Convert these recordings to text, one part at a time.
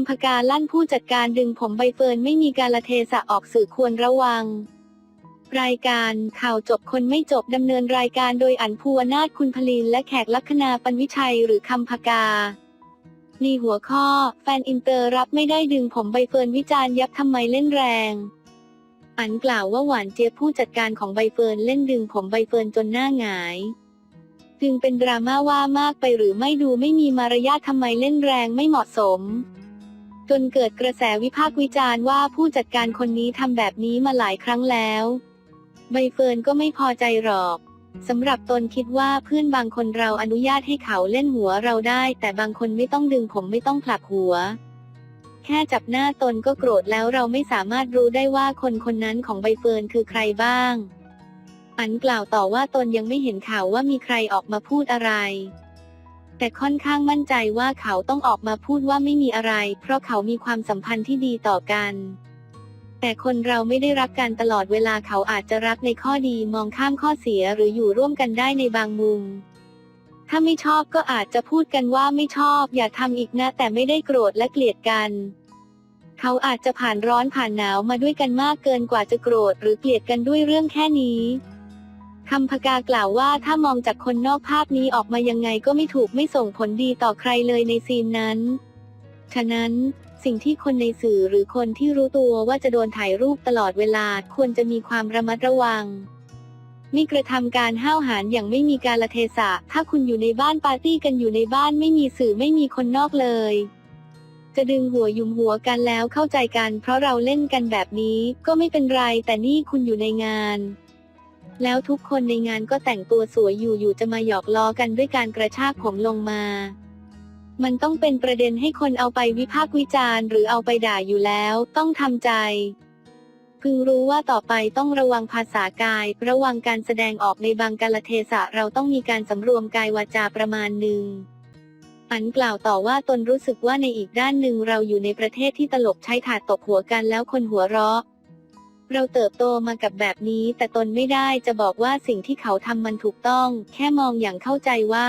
ำพกาลั่นผู้จัดการดึงผมใบเฟิร์นไม่มีกาลเทศะออกสื่อควรระวัง รายการข่าวจบคนไม่จบดำเนินรายการโดยอันภูวนาถคุณพลินและแขกลักษณาปันวิชัยหรือคำพกามีหัวข้อ แฟนอินเตอร์รับไม่ได้ดึงผมใบเฟิร์นวิจารณ์ยับทำไมเล่นแรง อันกล่าวว่าหวานเจี๊ยบผู้จัดการของใบเฟิร์นเล่นดึงผมใบเฟิร์นจนหน้าหงายจึงเป็นดราม่าว่ามากไปหรือไม่ดูไม่มีมารยาททำไมเล่นแรงไม่เหมาะสม จนเกิดกระแสวิพากษ์วิจารณ์ว่าผู้จัดการคนนี้ทำแบบนี้มาหลายครั้งแล้ว ใบเฟิร์นก็ไม่พอใจหรอกสำหรับตนคิดว่าเพื่อนบางคนเราอนุญาตให้เขาเล่นหัวเราได้ แต่บางคนไม่ต้องดึงผมไม่ต้องผลักหัว แค่จับหน้าตนก็โกรธแล้วเราไม่สามารถรู้ได้ว่าคนคนนั้นของใบเฟิร์นคือใครบ้าง อันกล่าวต่อว่าตนยังไม่เห็นข่าวว่ามีใครออกมาพูดอะไร แต่ค่อนข้างมั่นใจว่าเขาต้องออกมาพูดว่าไม่มีอะไร เพราะเขามีความสัมพันธ์ที่ดีต่อกัน แต่คนเราไม่ได้รักกันตลอดเวลาเขาอาจจะรักในข้อดีมองข้ามข้อเสียหรืออยู่ร่วมกันได้ในบางมุม ถ้าไม่ชอบก็อาจจะพูดกันว่าไม่ชอบ อย่าทำอีกนะ แต่ไม่ได้โกรธและเกลียดกัน เขาอาจจะผ่านร้อนผ่านหนาวมาด้วยกันมากเกินกว่าจะโกรธหรือเกลียดกันด้วยเรื่องแค่นี้ คำพกากล่าวว่าถ้ามองจากคนนอกภาพนี้ออกมายังไงก็ไม่ถูกไม่ส่งผลดีต่อใครเลยในซีนนั้น ฉะนั้นสิ่งที่คนในสื่อหรือคนที่รู้ตัวว่าจะโดนถ่ายรูปตลอดเวลาควรจะมีความระมัดระวังมิกระทำการห้าวหาญอย่างไม่มีการละเทศะ ถ้าคุณอยู่ในบ้านปาร์ตี้กันอยู่ในบ้านไม่มีสื่อไม่มีคนนอกเลย จะดึงหัวยุมหัวกันแล้วเข้าใจกัน เพราะเราเล่นกันแบบนี้ก็ไม่เป็นไรแต่นี่คุณอยู่ในงาน แล้วทุกคนในงานก็แต่งตัวสวยอยู่อยู่จะมาหยอกล้อกันด้วยการกระชากผมลงมา มันต้องเป็นประเด็นให้คนเอาไปวิพากษ์วิจารณ์หรือเอาไปด่าอยู่แล้ว ต้องทำใจ พึงรู้ว่าต่อไปต้องระวังภาษากาย ระวังการแสดงออกในบางกาลเทศะเราต้องมีการสำรวมกายวาจาประมาณหนึ่งอันกล่าวต่อว่าตนรู้สึกว่าในอีกด้านหนึ่งเราอยู่ในประเทศที่ตลกใช้ถาดตบหัวกันแล้วคนหัวเราะ เราเติบโตมากับแบบนี้ แต่ตนไม่ได้จะบอกว่าสิ่งที่เขาทำมันถูกต้อง แค่มองอย่างเข้าใจว่า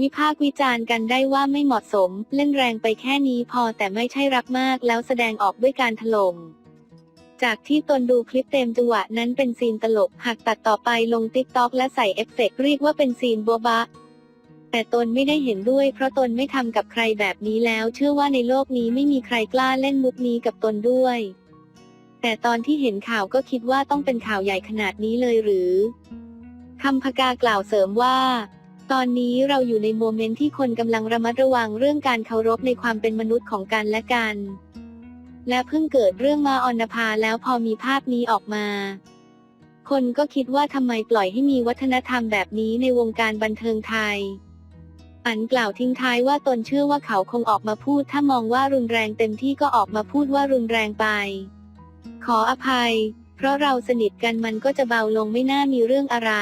วิพากษ์วิจารณ์กันได้ว่าไม่เหมาะสม เล่นแรงไปแค่นี้พอแต่ไม่ใช่รักมากแล้วแสดงออกด้วยการถล่มจากที่ตนดูคลิปเต็มจังหวะนั้นเป็นซีนตลก หากตัดต่อไปลงติ๊กต็อกและใส่เอฟเฟกต์เรียกว่าเป็นซีนโบบะ แต่ตนไม่ได้เห็นด้วย เพราะตนไม่ทำกับใครแบบนี้แล้ว เชื่อว่าในโลกนี้ไม่มีใครกล้าเล่นมุกนี้กับตนด้วย แต่ตอนที่เห็นข่าวก็คิดว่าต้องเป็นข่าวใหญ่ขนาดนี้เลยหรือคำพกากล่าวเสริมว่า ตอนนี้เราอยู่ในโมเมนต์ที่คนกำลังระมัดระวังเรื่องการเคารพในความเป็นมนุษย์ของกันและกัน และเพิ่งเกิดเรื่องมาออนภาแล้วพอมีภาพนี้ออกมา คนก็คิดว่าทำไมปล่อยให้มีวัฒนธรรมแบบนี้ในวงการบันเทิงไทยอันกล่าวทิ้งท้ายว่าตนเชื่อว่าเขาคงออกมาพูด ถ้ามองว่ารุนแรงเต็มที่ก็ออกมาพูดว่ารุนแรงไป ขออภัย เพราะเราสนิทกันมันก็จะเบาลงไม่น่ามีเรื่องอะไร